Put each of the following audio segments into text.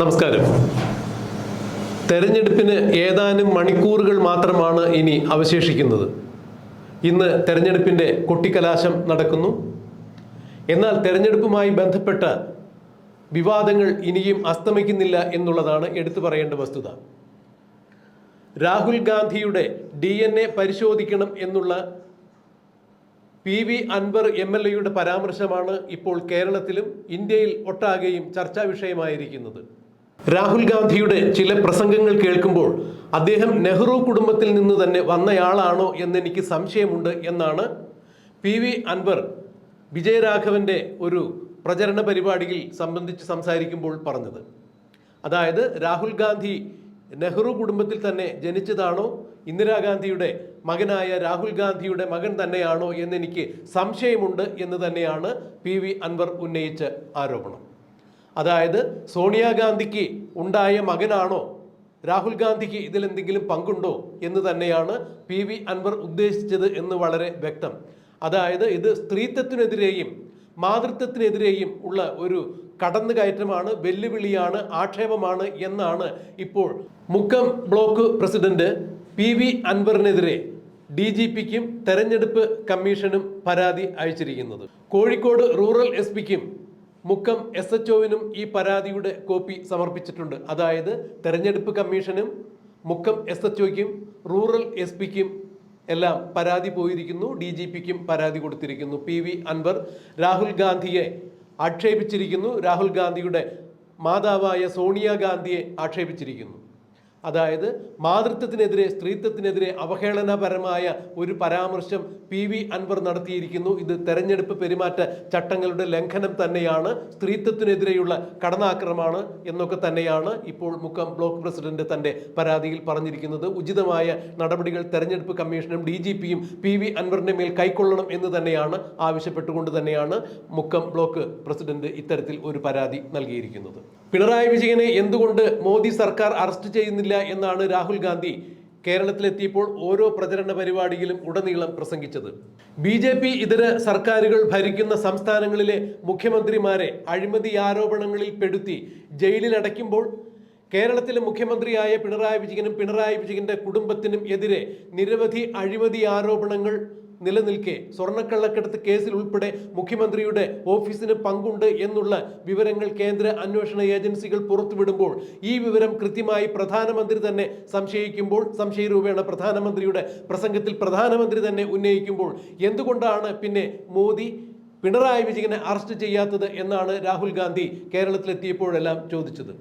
നമസ്കാരം. തെരഞ്ഞെടുപ്പിന് ഏതാനും മണിക്കൂറുകൾ മാത്രമാണ് ഇനി അവശേഷിക്കുന്നത്. ഇന്ന് തെരഞ്ഞെടുപ്പിന്റെ കൊട്ടിക്കലാശം നടക്കുന്നു. എന്നാൽ തെരഞ്ഞെടുപ്പുമായി ബന്ധപ്പെട്ട വിവാദങ്ങൾ ഇനിയും അസ്തമിക്കുന്നില്ല എന്നുള്ളതാണ് എടുത്തു പറയേണ്ട വസ്തുത. രാഹുൽ ഗാന്ധിയുടെ ഡി എൻ എ പരിശോധിക്കണം എന്നുള്ള P V Anvar M L എയുടെ പരാമർശമാണ് ഇപ്പോൾ കേരളത്തിലും ഇന്ത്യയിൽ ഒട്ടാകെയും ചർച്ചാ വിഷയമായിരിക്കുന്നത്. രാഹുൽ ഗാന്ധിയുടെ ചില പ്രസംഗങ്ങൾ കേൾക്കുമ്പോൾ അദ്ദേഹം നെഹ്റു കുടുംബത്തിൽ നിന്ന് തന്നെ വന്നയാളാണോ എന്നെനിക്ക് സംശയമുണ്ട് എന്നാണ് പി വി അൻവർ വിജയരാഘവന്റെ ഒരു പ്രചരണ പരിപാടിയിൽ സംബന്ധിച്ച് സംസാരിക്കുമ്പോൾ പറഞ്ഞത്. അതായത് രാഹുൽ ഗാന്ധി നെഹ്റു കുടുംബത്തിൽ തന്നെ ജനിച്ചതാണോ ഇന്ദിരാഗാന്ധിയുടെ മകനായ രാഹുൽ ഗാന്ധിയുടെ മകൻ തന്നെയാണോ എന്നെനിക്ക് സംശയമുണ്ട് എന്ന് തന്നെയാണ് പി വി അൻവർ ഉന്നയിച്ച ആരോപണം. അതായത് സോണിയാഗാന്ധിക്ക് ഉണ്ടായ മകനാണോ? രാഹുൽ ഗാന്ധിക്ക് ഇതിലെന്തെങ്കിലും പങ്കുണ്ടോ എന്ന് തന്നെയാണ് പി വി അൻവർ ഉദ്ദേശിച്ചത് എന്ന് വളരെ വ്യക്തം. അതായത് ഇത് സ്ത്രീത്വത്തിനെതിരെയും മാതൃത്വത്തിനെതിരെയും ഉള്ള ഒരു കടന്നുകയറ്റമാണ് വെല്ലുവിളിയാണ് ആക്ഷേപമാണ് എന്നാണ് ഇപ്പോൾ Mukkam block president P V അൻവറിനെതിരെ D G പിക്കും തെരഞ്ഞെടുപ്പ് കമ്മീഷനും പരാതി അയച്ചിരിക്കുന്നത്. കോഴിക്കോട് റൂറൽ എസ് പിക്കും മുക്കം എസ് എച്ച് ഒവിനും ഈ പരാതിയുടെ കോപ്പി സമർപ്പിച്ചിട്ടുണ്ട്. അതായത് തെരഞ്ഞെടുപ്പ് കമ്മീഷനും മുക്കം എസ് എച്ച് ഒക്കും റൂറൽ എസ് പിക്കും എല്ലാം പരാതി പോയിരിക്കുന്നു. ഡി ജി പിക്കും പരാതി കൊടുത്തിരിക്കുന്നു. പി വി അൻവർ രാഹുൽ ഗാന്ധിയെ ആക്ഷേപിച്ചിരിക്കുന്നു. രാഹുൽ ഗാന്ധിയുടെ മാതാവായ സോണിയാഗാന്ധിയെ ആക്ഷേപിച്ചിരിക്കുന്നു. അതായത് മാതൃത്വത്തിനെതിരെ സ്ത്രീത്വത്തിനെതിരെ അവഹേളനപരമായ ഒരു പരാമർശം പി വി അൻവർ നടത്തിയിരിക്കുന്നു. ഇത് തെരഞ്ഞെടുപ്പ് പെരുമാറ്റ ചട്ടങ്ങളുടെ ലംഘനം തന്നെയാണ്. സ്ത്രീത്വത്തിനെതിരെയുള്ള കടന്നാക്രമമാണ് എന്നൊക്കെ തന്നെയാണ് ഇപ്പോൾ മുക്കം ബ്ലോക്ക് പ്രസിഡന്റ് തന്റെ പരാതിയിൽ പറഞ്ഞിരിക്കുന്നത്. ഉചിതമായ നടപടികൾ തെരഞ്ഞെടുപ്പ് കമ്മീഷനും ഡി ജി പിയും പി വി അൻവറിന്റെ മേൽ കൈക്കൊള്ളണം എന്ന് തന്നെയാണ് ആവശ്യപ്പെട്ടുകൊണ്ട് തന്നെയാണ് മുക്കം ബ്ലോക്ക് പ്രസിഡന്റ് ഇത്തരത്തിൽ ഒരു പരാതി നൽകിയിരിക്കുന്നത്. പിണറായി വിജയനെ എന്തുകൊണ്ട് മോദി സർക്കാർ അറസ്റ്റ് ചെയ്യുന്നില്ല എന്നാണ് രാഹുൽ ഗാന്ധി കേരളത്തിലെത്തിയപ്പോൾ ഓരോ പ്രചരണ പരിപാടിയിലും ഉടനീളം പ്രസംഗിച്ചത്. ബി ജെ പി ഇതര സർക്കാരുകൾ ഭരിക്കുന്ന സംസ്ഥാനങ്ങളിലെ മുഖ്യമന്ത്രിമാരെ അഴിമതി ആരോപണങ്ങളിൽ പെടുത്തി ജയിലിൽ അടയ്ക്കുമ്പോൾ കേരളത്തിലെ മുഖ്യമന്ത്രിയായ പിണറായി വിജയനും പിണറായി വിജയന്റെ കുടുംബത്തിനും എതിരെ നിരവധി അഴിമതി ആരോപണങ്ങൾ നിലനിൽക്കെ സ്വർണക്കള്ളക്കടത്ത് കേസിൽ ഉൾപ്പെടെ മുഖ്യമന്ത്രിയുടെ ഓഫീസിന് പങ്കുണ്ട് എന്നുള്ള വിവരങ്ങൾ കേന്ദ്ര അന്വേഷണ ഏജൻസികൾ പുറത്തുവിടുമ്പോൾ ഈ വിവരം കൃത്യമായി പ്രധാനമന്ത്രി തന്നെ സംശയിക്കുമ്പോൾ സംശയരൂപേണ പ്രധാനമന്ത്രിയുടെ പ്രസംഗത്തിൽ പ്രധാനമന്ത്രി തന്നെ ഉന്നയിക്കുമ്പോൾ എന്തുകൊണ്ടാണ് പിന്നെ മോദി പിണറായി വിജയനെ അറസ്റ്റ് ചെയ്യാത്തത് എന്നാണ് രാഹുൽ ഗാന്ധി കേരളത്തിലെത്തിയപ്പോഴെല്ലാം ചോദിച്ചത്.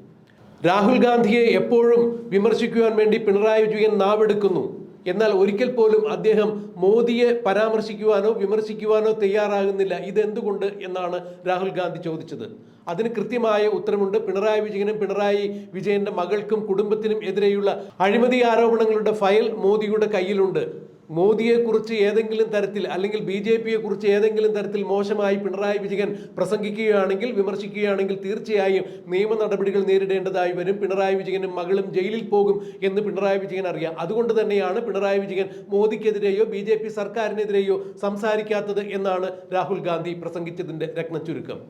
രാഹുൽ ഗാന്ധിയെ എപ്പോഴും വിമർശിക്കുവാൻ വേണ്ടി പിണറായി വിജയൻ നാവെടുക്കുന്നു. എന്നാൽ ഒരിക്കൽ പോലും അദ്ദേഹം മോദിയെ പരാമർശിക്കുവാനോ വിമർശിക്കുവാനോ തയ്യാറാകുന്നില്ല. ഇതെന്തുകൊണ്ട് എന്നാണ് രാഹുൽ ഗാന്ധി ചോദിച്ചത്. അതിന് കൃത്യമായ ഉത്തരമുണ്ട്. പിണറായി വിജയനും പിണറായി വിജയന്റെ മകൾക്കും കുടുംബത്തിനും എതിരെയുള്ള അഴിമതി ആരോപണങ്ങളുടെ ഫയൽ മോദിയുടെ കയ്യിലുണ്ട്. മോദിയെക്കുറിച്ച് ഏതെങ്കിലും തരത്തിൽ അല്ലെങ്കിൽ ബി ജെ പിയെ കുറിച്ച് ഏതെങ്കിലും തരത്തിൽ മോശമായി പിണറായി വിജയൻ പ്രസംഗിക്കുകയാണെങ്കിൽ വിമർശിക്കുകയാണെങ്കിൽ തീർച്ചയായും നിയമ നടപടികൾ നേരിടേണ്ടതായി വരും. പിണറായി വിജയനും മകളും ജയിലിൽ പോകും എന്ന് പിണറായി വിജയൻ അറിയാം. അതുകൊണ്ട് തന്നെയാണ് പിണറായി വിജയൻ മോദിക്കെതിരെയോ ബി ജെ പി സർക്കാരിനെതിരെയോ സംസാരിക്കാത്തത് എന്നാണ് രാഹുൽ ഗാന്ധി പ്രസംഗിച്ചതിന്റെ രത്നച്ചുരുക്കം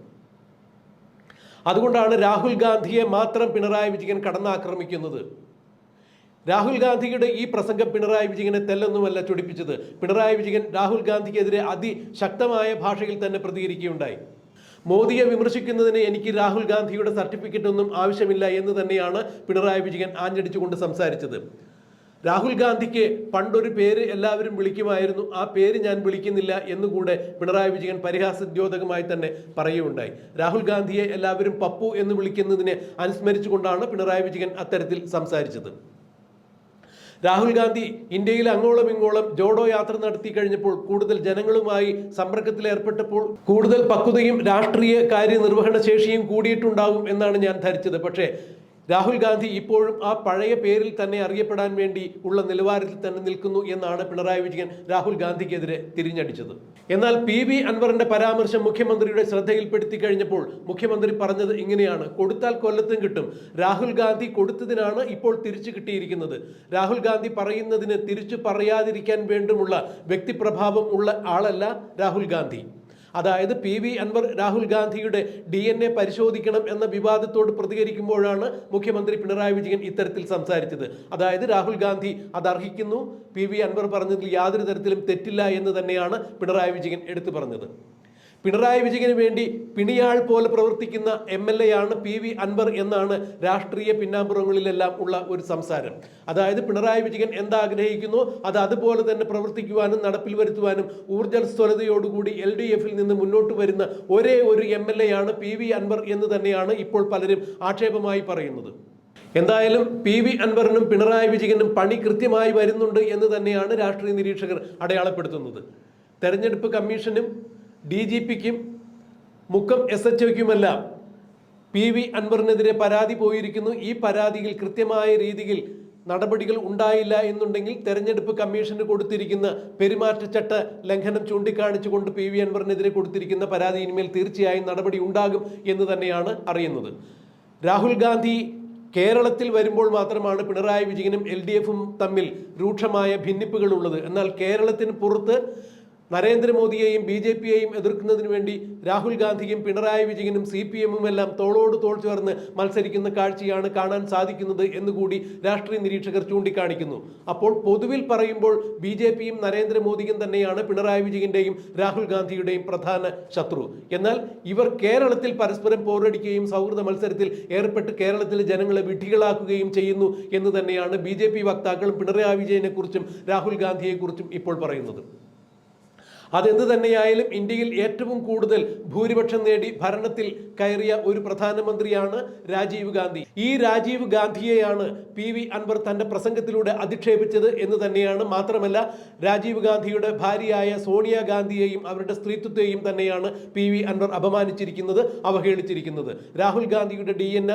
അതുകൊണ്ടാണ് രാഹുൽ ഗാന്ധിയെ മാത്രം പിണറായി വിജയൻ കടന്നാക്രമിക്കുന്നത്. രാഹുൽ ഗാന്ധിയുടെ ഈ പ്രസംഗം പിണറായി വിജയനെ തെല്ലൊന്നുമല്ല ചൊടിപ്പിച്ചത്. പിണറായി വിജയൻ രാഹുൽ ഗാന്ധിക്കെതിരെ അതിശക്തമായ ഭാഷയിൽ തന്നെ പ്രതികരിക്കുകയുണ്ടായി. മോദിയെ വിമർശിക്കുന്നതിന് എനിക്ക് രാഹുൽ ഗാന്ധിയുടെ സർട്ടിഫിക്കറ്റ് ഒന്നും ആവശ്യമില്ല എന്ന് തന്നെയാണ് പിണറായി വിജയൻ ആഞ്ഞടിച്ചുകൊണ്ട് സംസാരിച്ചത്. രാഹുൽ ഗാന്ധിക്ക് പണ്ടൊരു പേര് എല്ലാവരും വിളിക്കുമായിരുന്നു. ആ പേര് ഞാൻ വിളിക്കുന്നില്ല എന്നുകൂടെ പിണറായി വിജയൻ പരിഹാസദ്യോതകമായി തന്നെ പറയുകയുണ്ടായി. രാഹുൽ ഗാന്ധിയെ എല്ലാവരും പപ്പു എന്ന് വിളിക്കുന്നതിനെ അനുസ്മരിച്ചുകൊണ്ടാണ് പിണറായി വിജയൻ അത്തരത്തിൽ സംസാരിച്ചത്. രാഹുൽ ഗാന്ധി ഇന്ത്യയിൽ അങ്ങോളം ഇങ്ങോളം ജോഡോ യാത്ര നടത്തി കഴിഞ്ഞപ്പോൾ കൂടുതൽ ജനങ്ങളുമായി സമ്പർക്കത്തിൽ ഏർപ്പെട്ടപ്പോൾ കൂടുതൽ പക്വതയും രാഷ്ട്രീയ കാര്യനിർവഹണ ശേഷിയും കൂടിയിട്ടുണ്ടാകും എന്നാണ് ഞാൻ ധരിച്ചത്. പക്ഷേ രാഹുൽ ഗാന്ധി ഇപ്പോഴും ആ പഴയ പേരിൽ തന്നെ അറിയപ്പെടാൻ വേണ്ടി ഉള്ള നിലവാരത്തിൽ തന്നെ നിൽക്കുന്നു എന്നാണ് പിണറായി വിജയൻ രാഹുൽ ഗാന്ധിക്കെതിരെ തിരിഞ്ഞടിച്ചത്. എന്നാൽ പി വി അൻവറിന്റെ പരാമർശം മുഖ്യമന്ത്രിയുടെ ശ്രദ്ധയിൽപ്പെടുത്തി കഴിഞ്ഞപ്പോൾ മുഖ്യമന്ത്രി പറഞ്ഞത് ഇങ്ങനെയാണ്. കൊടുത്താൽ കൊല്ലത്തും കിട്ടും. രാഹുൽ ഗാന്ധി കൊടുത്തതിനാണ് ഇപ്പോൾ തിരിച്ചു കിട്ടിയിരിക്കുന്നത്. രാഹുൽ ഗാന്ധി പറയുന്നതിന് തിരിച്ചു പറയാതിരിക്കാൻ വേണ്ടുമുള്ള വ്യക്തിപ്രഭാവം ഉള്ള ആളല്ല രാഹുൽ ഗാന്ധി. അതായത് പി വി അൻവർ രാഹുൽ ഗാന്ധിയുടെ ഡി എൻ എ പരിശോധിക്കണം എന്ന വിവാദത്തോട് പ്രതികരിക്കുമ്പോഴാണ് മുഖ്യമന്ത്രി പിണറായി വിജയൻ ഇത്തരത്തിൽ സംസാരിച്ചത്. അതായത് രാഹുൽ ഗാന്ധി അത് അർഹിക്കുന്നു പി വി അൻവർ പറഞ്ഞതിൽ യാതൊരു തരത്തിലും തെറ്റില്ല എന്ന് തന്നെയാണ് പിണറായി വിജയൻ എടുത്തു പറഞ്ഞത്. പിണറായി വിജയന് വേണ്ടി പിണിയാൾ പോലെ പ്രവർത്തിക്കുന്ന എം എൽ എ ആണ് പി വി അൻവർ എന്നാണ് രാഷ്ട്രീയ പിന്നാമ്പുറങ്ങളിലെല്ലാം ഉള്ള ഒരു സംസാരം. അതായത് പിണറായി വിജയൻ എന്താഗ്രഹിക്കുന്നു അത് അതുപോലെ തന്നെ പ്രവർത്തിക്കുവാനും നടപ്പിൽ വരുത്തുവാനും ഊർജസ്വലതയോടുകൂടി എൽ ഡി എഫിൽ നിന്ന് മുന്നോട്ട് വരുന്ന ഒരേ ഒരു എം എൽ എ ആണ് പി വി അൻവർ എന്ന് തന്നെയാണ് ഇപ്പോൾ പലരും ആക്ഷേപമായി പറയുന്നത്. എന്തായാലും പി വി അൻവറിനും പിണറായി വിജയനും പണി കൃത്യമായി വരുന്നുണ്ട് എന്ന് തന്നെയാണ് രാഷ്ട്രീയ നിരീക്ഷകർ അടയാളപ്പെടുത്തുന്നത്. തെരഞ്ഞെടുപ്പ് കമ്മീഷനും ഡി ജി പിക്കും മുക്കം എസ് എച്ച് ഒക്കുമെല്ലാം പി വി അൻവറിനെതിരെ പരാതി പോയിരിക്കുന്നു. ഈ പരാതിയിൽ കൃത്യമായ രീതിയിൽ നടപടികൾ ഉണ്ടായില്ല എന്നുണ്ടെങ്കിൽ തെരഞ്ഞെടുപ്പ് കമ്മീഷന് കൊടുത്തിരിക്കുന്ന പെരുമാറ്റച്ചട്ട ലംഘനം ചൂണ്ടിക്കാണിച്ചുകൊണ്ട് പി വി അൻവറിനെതിരെ കൊടുത്തിരിക്കുന്ന പരാതിയിന്മേൽ തീർച്ചയായും നടപടി ഉണ്ടാകും എന്ന് തന്നെയാണ് അറിയുന്നത്. രാഹുൽ ഗാന്ധി കേരളത്തിൽ വരുമ്പോൾ മാത്രമാണ് പിണറായി വിജയനും എൽ തമ്മിൽ രൂക്ഷമായ ഭിന്നിപ്പുകൾ ഉള്ളത് എന്നാൽ കേരളത്തിന് പുറത്ത് നരേന്ദ്രമോദിയെയും ബി ജെ പിയെയും എതിർക്കുന്നതിന് വേണ്ടി രാഹുൽ ഗാന്ധിയും പിണറായി വിജയനും സി പി എമ്മും എല്ലാം തോളോട് തോൾ ചേർന്ന് മത്സരിക്കുന്ന കാഴ്ചയാണ് കാണാൻ സാധിക്കുന്നത് എന്നുകൂടി രാഷ്ട്രീയ നിരീക്ഷകർ ചൂണ്ടിക്കാണിക്കുന്നു. അപ്പോൾ പൊതുവിൽ പറയുമ്പോൾ ബി ജെ പിയും നരേന്ദ്രമോദിയും തന്നെയാണ് പിണറായി വിജയന്റെയും രാഹുൽ ഗാന്ധിയുടെയും പ്രധാന ശത്രു. എന്നാൽ ഇവർ കേരളത്തിൽ പരസ്പരം പോരടിക്കുകയും സൗഹൃദ മത്സരത്തിൽ ഏർപ്പെട്ട് കേരളത്തിലെ ജനങ്ങളെ വിഡ്ഢികളാക്കുകയും ചെയ്യുന്നു എന്ന് തന്നെയാണ് ബി വക്താക്കളും പിണറായി വിജയനെക്കുറിച്ചും രാഹുൽ ഗാന്ധിയെക്കുറിച്ചും ഇപ്പോൾ പറയുന്നത്. അതെന്ത് തന്നെയായാലും ഇന്ത്യയിൽ ഏറ്റവും കൂടുതൽ ഭൂരിപക്ഷം നേടി ഭരണത്തിൽ കയറിയ ഒരു പ്രധാനമന്ത്രിയാണ് രാജീവ് ഗാന്ധി. ഈ രാജീവ് ഗാന്ധിയെയാണ് പി വി അൻവർ തന്റെ പ്രസംഗത്തിലൂടെ അധിക്ഷേപിച്ചത് എന്ന് തന്നെയാണ് മാത്രമല്ല രാജീവ് ഗാന്ധിയുടെ ഭാര്യയായ സോണിയ ഗാന്ധിയെയും അവരുടെ സ്ത്രീത്വത്തെയും തന്നെയാണ് പി വി അൻവർ അപമാനിച്ചിരിക്കുന്നത് അവഹേളിച്ചിരിക്കുന്നത്. രാഹുൽ ഗാന്ധിയുടെ ഡി എൻ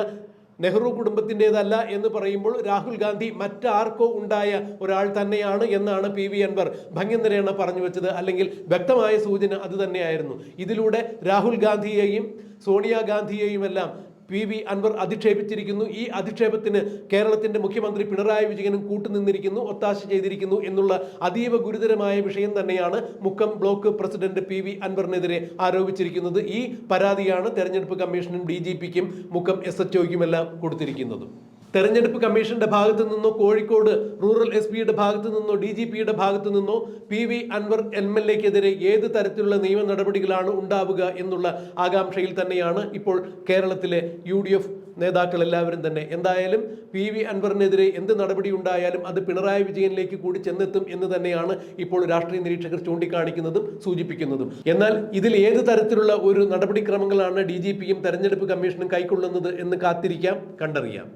നെഹ്റു കുടുംബത്തിന്റെതല്ല എന്ന് പറയുമ്പോൾ രാഹുൽ ഗാന്ധി മറ്റാർക്കോ ഉണ്ടായ ഒരാൾ തന്നെയാണ് എന്നാണ് പി വി അൻവർ ഭംഗ്യന്തരേണ പറഞ്ഞു വെച്ചത്. അല്ലെങ്കിൽ വ്യക്തമായ സൂചന അത് തന്നെയായിരുന്നു. ഇതിലൂടെ രാഹുൽ ഗാന്ധിയെയും സോണിയാഗാന്ധിയെയും എല്ലാം പി വി അൻവർ അധിക്ഷേപിച്ചിരിക്കുന്നു. ഈ അധിക്ഷേപത്തിന് കേരളത്തിന്റെ മുഖ്യമന്ത്രി പിണറായി വിജയനും കൂട്ടുനിന്നിരിക്കുന്നു ഒത്താശ ചെയ്തിരിക്കുന്നു എന്നുള്ള അതീവ ഗുരുതരമായ വിഷയം തന്നെയാണ് Mukkam block president P V അൻവറിനെതിരെ ആരോപിച്ചിരിക്കുന്നത്. ഈ പരാതിയാണ് തെരഞ്ഞെടുപ്പ് കമ്മീഷനും ഡി ജി പിക്കും മുക്കം എസ് എച്ച് ഒക്കുമെല്ലാം കൊടുത്തിരിക്കുന്നത്. തെരഞ്ഞെടുപ്പ് കമ്മീഷന്റെ ഭാഗത്തു നിന്നോ കോഴിക്കോട് റൂറൽ എസ് പിയുടെ ഭാഗത്തു നിന്നോ ഡി ജി പിയുടെ ഭാഗത്തു നിന്നോ P V Anvar M L എക്കെതിരെ ഏത് തരത്തിലുള്ള നിയമ നടപടികളാണ് ഉണ്ടാവുക എന്നുള്ള ആകാംക്ഷയിൽ തന്നെയാണ് ഇപ്പോൾ കേരളത്തിലെ യു ഡി എഫ് നേതാക്കൾ എല്ലാവരും തന്നെ. എന്തായാലും പി വി അൻവറിനെതിരെ എന്ത് നടപടി ഉണ്ടായാലും അത് പിണറായി വിജയനിലേക്ക് കൂടി ചെന്നെത്തും എന്ന് തന്നെയാണ് ഇപ്പോൾ രാഷ്ട്രീയ നിരീക്ഷകർ ചൂണ്ടിക്കാണിക്കുന്നതും സൂചിപ്പിക്കുന്നതും. എന്നാൽ ഇതിൽ ഏത് തരത്തിലുള്ള ഒരു നടപടിക്രമങ്ങളാണ് ഡി ജി പിയും തെരഞ്ഞെടുപ്പ് കമ്മീഷനും കൈക്കൊള്ളുന്നത് എന്ന് കാത്തിരിക്കാം കണ്ടറിയാം.